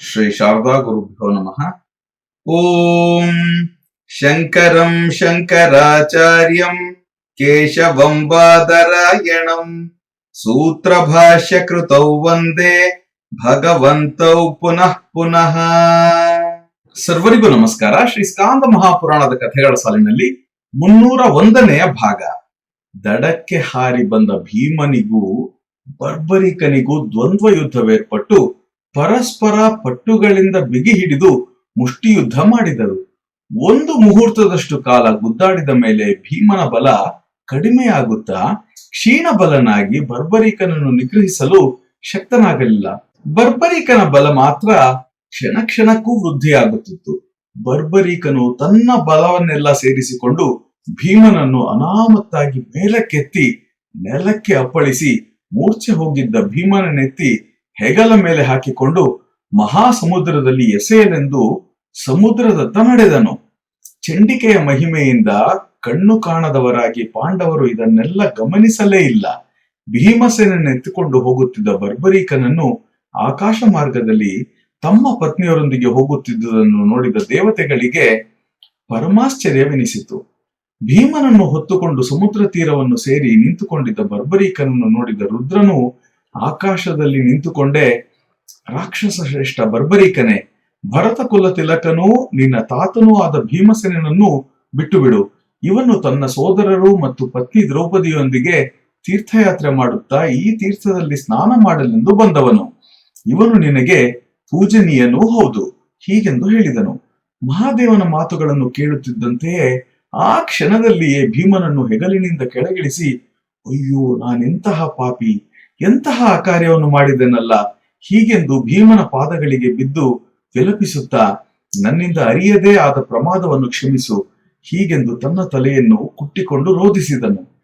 ಶ್ರೀ ಶಾರದಾ ಗುರುಭ್ಯೋ ನಮಃ. ಓಂ ಶಂಕರಂ ಶಂಕರಾಚಾರ್ಯಂ ಕೇಶವಂ ಬಾದರಾಯಣಂ ಸೂತ್ರಭಾಷ್ಯ ಕೃತೌ ವಂದೇ ಭಗವಂತೌ ಪುನಃ ಪುನಃ. ಸರ್ವರಿಗೂ ನಮಸ್ಕಾರ. ಶ್ರೀ ಸ್ಕಾಂದ ಮಹಾಪುರಾಣದ ಕಥೆಗಳ ಸಾಲಿನಲ್ಲಿ ಮುನ್ನೂರ ಒಂದನೆಯ ಭಾಗ. ದಡಕ್ಕೆ ಹಾರಿ ಬಂದ ಭೀಮನಿಗೂ ಬರ್ಬರಿಕನಿಗೂ ದ್ವಂದ್ವ ಯುದ್ಧವೇರ್ಪಟ್ಟು ಪರಸ್ಪರ ಪಟ್ಟುಗಳಿಂದ ಬಿಗಿ ಹಿಡಿದು ಮುಷ್ಟಿಯುದ್ಧ ಮಾಡಿದರು. ಒಂದು ಮುಹೂರ್ತದಷ್ಟು ಕಾಲ ಗುದ್ದಾಡಿದ ಮೇಲೆ ಭೀಮನ ಬಲ ಕಡಿಮೆಯಾಗುತ್ತಾ ಕ್ಷೀಣ ಬಲನಾಗಿ ಬರ್ಬರಿಕನನ್ನು ನಿಗ್ರಹಿಸಲು ಶಕ್ತನಾಗಲಿಲ್ಲ. ಬರ್ಬರಿಕನ ಬಲ ಮಾತ್ರ ಕ್ಷಣ ಕ್ಷಣಕ್ಕೂ ವೃದ್ಧಿಯಾಗುತ್ತಿತ್ತು. ಬರ್ಬರಿಕನು ತನ್ನ ಬಲವನ್ನೆಲ್ಲ ಸೇರಿಸಿಕೊಂಡು ಭೀಮನನ್ನು ಅನಾಮತ್ತಾಗಿ ಮೇಲಕ್ಕೆತ್ತಿ ನೆಲಕ್ಕೆ ಅಪ್ಪಳಿಸಿ ಮೂರ್ಛೆ ಹೋಗಿದ್ದ ಭೀಮನನ್ನೆತ್ತಿ ಹೆಗಲ ಮೇಲೆ ಹಾಕಿಕೊಂಡು ಮಹಾಸಮುದ್ರದಲ್ಲಿ ಎಸೆಯಲೆಂದು ಸಮುದ್ರದತ್ತ ನಡೆದನು. ಚಂಡಿಕೆಯ ಮಹಿಮೆಯಿಂದ ಕಣ್ಣು ಕಾಣದವರಾಗಿ ಪಾಂಡವರು ಇದನ್ನೆಲ್ಲ ಗಮನಿಸಲೇ ಇಲ್ಲ. ಭೀಮಸೇನೆತ್ತಿಕೊಂಡು ಹೋಗುತ್ತಿದ್ದ ಬರ್ಬರೀಕನನ್ನು ಆಕಾಶ ಮಾರ್ಗದಲ್ಲಿ ತಮ್ಮ ಪತ್ನಿಯರೊಂದಿಗೆ ಹೋಗುತ್ತಿದ್ದುದನ್ನು ನೋಡಿದ ದೇವತೆಗಳಿಗೆ ಪರಮಾಶ್ಚರ್ಯವೆನಿಸಿತು. ಭೀಮನನ್ನು ಹೊತ್ತುಕೊಂಡು ಸಮುದ್ರ ತೀರವನ್ನು ಸೇರಿ ನಿಂತುಕೊಂಡಿದ್ದ ಬರ್ಬರೀಕನನ್ನು ನೋಡಿದ ರುದ್ರನು ಆಕಾಶದಲ್ಲಿ ನಿಂತುಕೊಂಡೇ ರಾಕ್ಷಸ ಶ್ರೇಷ್ಠ ಬರ್ಬರೀಕನೆ, ಭರತ ಕುಲ ತಿಲಕನೂ ನಿನ್ನ ತಾತನೂ ಆದ ಭೀಮಸೇನನ್ನು ಬಿಟ್ಟು ಬಿಡು ಇವನು ತನ್ನ ಸೋದರರು ಮತ್ತು ಪತ್ನಿ ದ್ರೌಪದಿಯೊಂದಿಗೆ ತೀರ್ಥಯಾತ್ರೆ ಮಾಡುತ್ತಾ ಈ ತೀರ್ಥದಲ್ಲಿ ಸ್ನಾನ ಮಾಡಲೆಂದು ಬಂದವನು. ಇವನು ನಿನಗೆ ಪೂಜನೀಯನೂ ಹೌದು ಹೀಗೆಂದು ಹೇಳಿದನು. ಮಹಾದೇವನ ಮಾತುಗಳನ್ನು ಕೇಳುತ್ತಿದ್ದಂತೆಯೇ ಆ ಕ್ಷಣದಲ್ಲಿಯೇ ಭೀಮನನ್ನು ಹೆಗಲಿನಿಂದ ಕೆಳಗಿಳಿಸಿ, ಅಯ್ಯೋ, ನಾನೆಂತಹ ಪಾಪಿ ಎಂತಹ ಕಾರ್ಯವನ್ನು ಮಾಡಿದನಲ್ಲ? ಹೀಗೆಂದು ಭೀಮನ ಪಾದಗಳಿಗೆ ಬಿದ್ದು ವಿಲಪಿಸುತ್ತಾ ನನ್ನಿಂದ ಅರಿಯದೇ ಆದ ಪ್ರಮಾದವನ್ನು ಕ್ಷಮಿಸು. ಹೀಗೆಂದು ತನ್ನ ತಲೆಯನ್ನು ಕುಟ್ಟಿಕೊಂಡು ರೋಧಿಸಿದನು.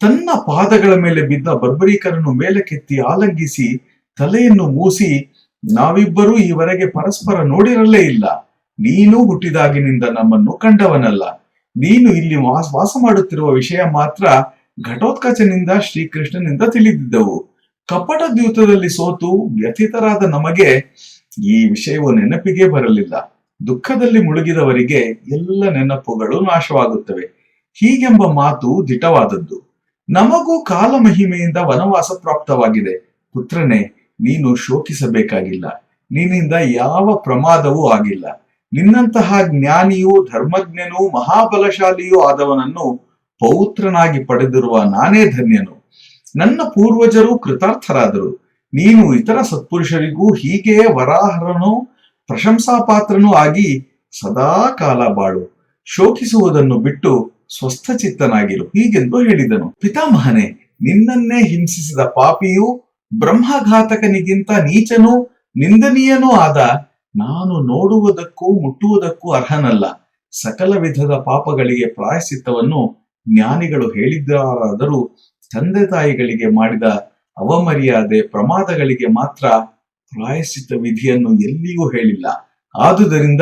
ತನ್ನ ಪಾದಗಳ ಮೇಲೆ ಬಿದ್ದ ಬರ್ಬರೀಕರನ್ನು ಮೇಲಕ್ಕೆತ್ತಿ ಆಲಂಗಿಸಿ ತಲೆಯನ್ನು ಮೂಸಿ, ನಾವಿಬ್ಬರೂ ಈವರೆಗೆ ಪರಸ್ಪರ ನೋಡಿರಲೇ ಇಲ್ಲ. ನೀನು ಹುಟ್ಟಿದಾಗಿನಿಂದ ನಮ್ಮನ್ನು ಕಂಡವನಲ್ಲ. ನೀನು ಇಲ್ಲಿ ವಾಸ ವಾಸ ಮಾಡುತ್ತಿರುವ ವಿಷಯ ಮಾತ್ರ ಘಟೋತ್ಕಚನಿಂದ ಶ್ರೀಕೃಷ್ಣನಿಂದ ತಿಳಿದಿದ್ದವು. ಕಪಟ ದ್ಯೂತದಲ್ಲಿ ಸೋತು ವ್ಯಥಿತರಾದ ನಮಗೆ ಈ ವಿಷಯವು ನೆನಪಿಗೆ ಬರಲಿಲ್ಲ. ದುಃಖದಲ್ಲಿ ಮುಳುಗಿದವರಿಗೆ ಎಲ್ಲ ನೆನಪುಗಳು ನಾಶವಾಗುತ್ತವೆ. ಹೀಗೆಂಬ ಮಾತು ದಿಟವಾದದ್ದು. ನಮಗೂ ಕಾಲ ಮಹಿಮೆಯಿಂದ ವನವಾಸ ಪ್ರಾಪ್ತವಾಗಿದೆ. ಪುತ್ರನೇ, ನೀನು ಶೋಕಿಸಬೇಕಾಗಿಲ್ಲ. ನಿನ್ನಿಂದ ಯಾವ ಪ್ರಮಾದವೂ ಆಗಿಲ್ಲ. ನಿನ್ನಂತಹ ಜ್ಞಾನಿಯೂ, ಧರ್ಮಜ್ಞನೂ, ಮಹಾಬಲಶಾಲಿಯೂ ಆದವನನ್ನು ಪೌತ್ರನಾಗಿ ಪಡೆದಿರುವ ನಾನೇ ಧನ್ಯನು. ನನ್ನ ಪೂರ್ವಜರು ಕೃತಾರ್ಥರಾದರು. ನೀನು ಇತರ ಸತ್ಪುರುಷರಿಗೂ ಹೀಗೆಯೇ ವರಾಹರನು ಪ್ರಶಂಸಾಪಾತ್ರನೂ ಆಗಿ ಸದಾ ಕಾಲ ಬಾಳು. ಶೋಕಿಸುವುದನ್ನು ಬಿಟ್ಟು ಸ್ವಸ್ಥಚಿತ್ತನಾಗಿರು. ಹೀಗೆಂದು ಹೇಳಿದನು. ಪಿತಾಮಹನೇ, ನಿನ್ನನ್ನೇ ಹಿಂಸಿಸಿದ ಪಾಪಿಯು ಬ್ರಹ್ಮಘಾತಕನಿಗಿಂತ ನೀಚನೂ ನಿಂದನೀಯನೂ ಆದ ನಾನು ನೋಡುವುದಕ್ಕೂ ಮುಟ್ಟುವುದಕ್ಕೂ ಅರ್ಹನಲ್ಲ. ಸಕಲ ವಿಧದ ಪಾಪಗಳಿಗೆ ಪ್ರಾಯಶ್ಚಿತ್ತವನ್ನು ಜ್ಞಾನಿಗಳು ಹೇಳಿದ್ದಾರಾದರೂ ತಂದೆ ತಾಯಿಗಳಿಗೆ ಮಾಡಿದ ಅವಮರ್ಯಾದೆ ಪ್ರಮಾದಗಳಿಗೆ ಮಾತ್ರ ಪ್ರಾಯಶ್ಚಿತ್ತ ವಿಧಿಯನ್ನು ಎಲ್ಲಿಯೂ ಹೇಳಿಲ್ಲ. ಆದುದರಿಂದ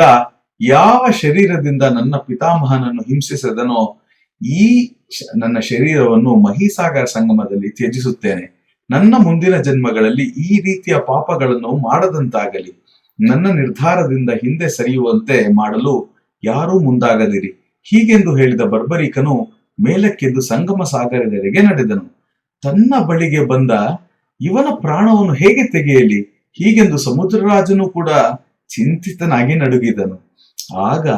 ಯಾವ ಶರೀರದಿಂದ ನನ್ನ ಪಿತಾಮಹನನ್ನು ಹಿಂಸಿಸದನೋ ಈ ನನ್ನ ಶರೀರವನ್ನು ಮಹಿಸಾಗರ ಸಂಗಮದಲ್ಲಿ ತ್ಯಜಿಸುತ್ತೇನೆ. ನನ್ನ ಮುಂದಿನ ಜನ್ಮಗಳಲ್ಲಿ ಈ ರೀತಿಯ ಪಾಪಗಳನ್ನು ಮಾಡದಂತಾಗಲಿ. ನನ್ನ ನಿರ್ಧಾರದಿಂದ ಹಿಂದೆ ಸರಿಯುವಂತೆ ಮಾಡಲು ಯಾರೂ ಮುಂದಾಗದಿರಿ. ಹೀಗೆಂದು ಹೇಳಿದ ಬರ್ಬರಿಕನು ಮೇಲಕ್ಕೆದ್ದು ಸಂಗಮ ಸಾಗರದೆಡೆಗೆ ನಡೆದನು. ತನ್ನ ಬಳಿಗೆ ಬಂದ ಇವನ ಪ್ರಾಣವನ್ನು ಹೇಗೆ ತೆಗೆಯಲಿ? ಹೀಗೆಂದು ಸಮುದ್ರರಾಜನು ಕೂಡ ಚಿಂತಿತನಾಗಿ ನಡುಗಿದನು. ಆಗ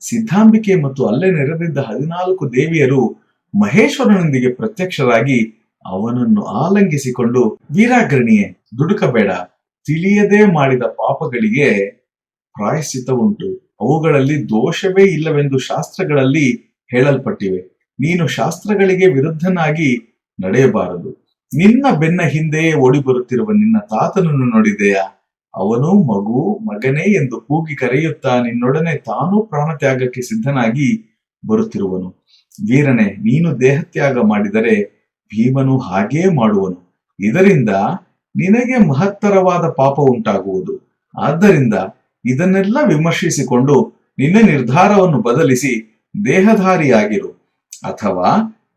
ಸಿದ್ಧಾಂಬಿಕೆ ಮತ್ತು ಅಲ್ಲೇ ನೆರೆದಿದ್ದ ಹದಿನಾಲ್ಕು ದೇವಿಯರು ಮಹೇಶ್ವರನೊಂದಿಗೆ ಪ್ರತ್ಯಕ್ಷರಾಗಿ ಅವನನ್ನು ಆಲಂಗಿಸಿಕೊಂಡು, ವೀರಾಗ್ರಣಿಯೇ, ದುಡುಕಬೇಡ. ತಿಳಿಯದೆ ಮಾಡಿದ ಪಾಪಗಳಿಗೆ ಪ್ರಾಯಶ್ಚಿತ ಉಂಟು ಅವುಗಳಲ್ಲಿ ದೋಷವೇ ಇಲ್ಲವೆಂದು ಶಾಸ್ತ್ರಗಳಲ್ಲಿ ಹೇಳಲ್ಪಟ್ಟಿವೆ. ನೀನು ಶಾಸ್ತ್ರಗಳಿಗೆ ವಿರುದ್ಧನಾಗಿ ನಡೆಯಬಾರದು. ನಿನ್ನ ಬೆನ್ನ ಹಿಂದೆಯೇ ಓಡಿ ಬರುತ್ತಿರುವ ನಿನ್ನ ತಾತನನ್ನು ನೋಡಿದೆಯಾ? ಅವನು ಮಗು, ಮಗನೇ ಎಂದು ಕೂಗಿ ಕರೆಯುತ್ತಾ ನಿನ್ನೊಡನೆ ತಾನೂ ಪ್ರಾಣತ್ಯಾಗಕ್ಕೆ ಸಿದ್ಧನಾಗಿ ಬರುತ್ತಿರುವನು. ವೀರನೇ, ನೀನು ದೇಹತ್ಯಾಗ ಮಾಡಿದರೆ ಭೀಮನು ಹಾಗೇ ಮಾಡುವನು. ಇದರಿಂದ ನಿನಗೆ ಮಹತ್ತರವಾದ ಪಾಪ ಉಂಟಾಗುವುದು. ಆದ್ದರಿಂದ ಇದನ್ನೆಲ್ಲ ವಿಮರ್ಶಿಸಿಕೊಂಡು ನಿನ್ನ ನಿರ್ಧಾರವನ್ನು ಬದಲಿಸಿ ದೇಹಧಾರಿಯಾಗಿರು. ಅಥವಾ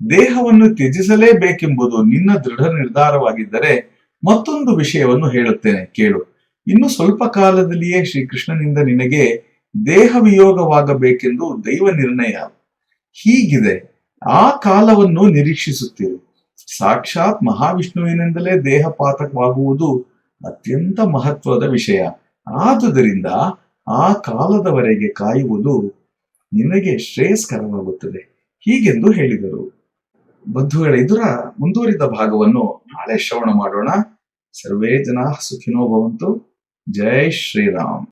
ದೇಹವನ್ನು ತ್ಯಜಿಸಲೇಬೇಕೆಂಬುದು ನಿನ್ನ ದೃಢ ನಿರ್ಧಾರವಾಗಿದ್ದರೆ ಮತ್ತೊಂದು ವಿಷಯವನ್ನು ಹೇಳುತ್ತೇನೆ, ಕೇಳು. ಇನ್ನು ಸ್ವಲ್ಪ ಕಾಲದಲ್ಲಿಯೇ ಶ್ರೀಕೃಷ್ಣನಿಂದ ನಿನಗೆ ದೇಹ ವಿಯೋಗವಾಗಬೇಕೆಂದು ದೈವ ನಿರ್ಣಯ. ಹೀಗಿದೆ. ಆ ಕಾಲವನ್ನು ನಿರೀಕ್ಷಿಸುತ್ತಿರು. ಸಾಕ್ಷಾತ್ ಮಹಾವಿಷ್ಣುವಿನಿಂದಲೇ ದೇಹಪಾತಕವಾಗುವುದು ಅತ್ಯಂತ ಮಹತ್ವದ ವಿಷಯ. ಆದುದರಿಂದ ಆ ಕಾಲದವರೆಗೆ ಕಾಯುವುದು ನಿನಗೆ ಶ್ರೇಯಸ್ಕರವಾಗುತ್ತದೆ. ಹೀಗೆಂದು ಹೇಳಿದರು. ಬಂಧುಗಳ ಇದರ ಮುಂದುವರಿದ ಭಾಗವನ್ನು ನಾಳೆ ಶ್ರವಣ ಮಾಡೋಣ. ಸರ್ವೇ ಜನ ಸುಖಿನೋ ಭವಂತು. ಜೈ ಶ್ರೀರಾಮ್.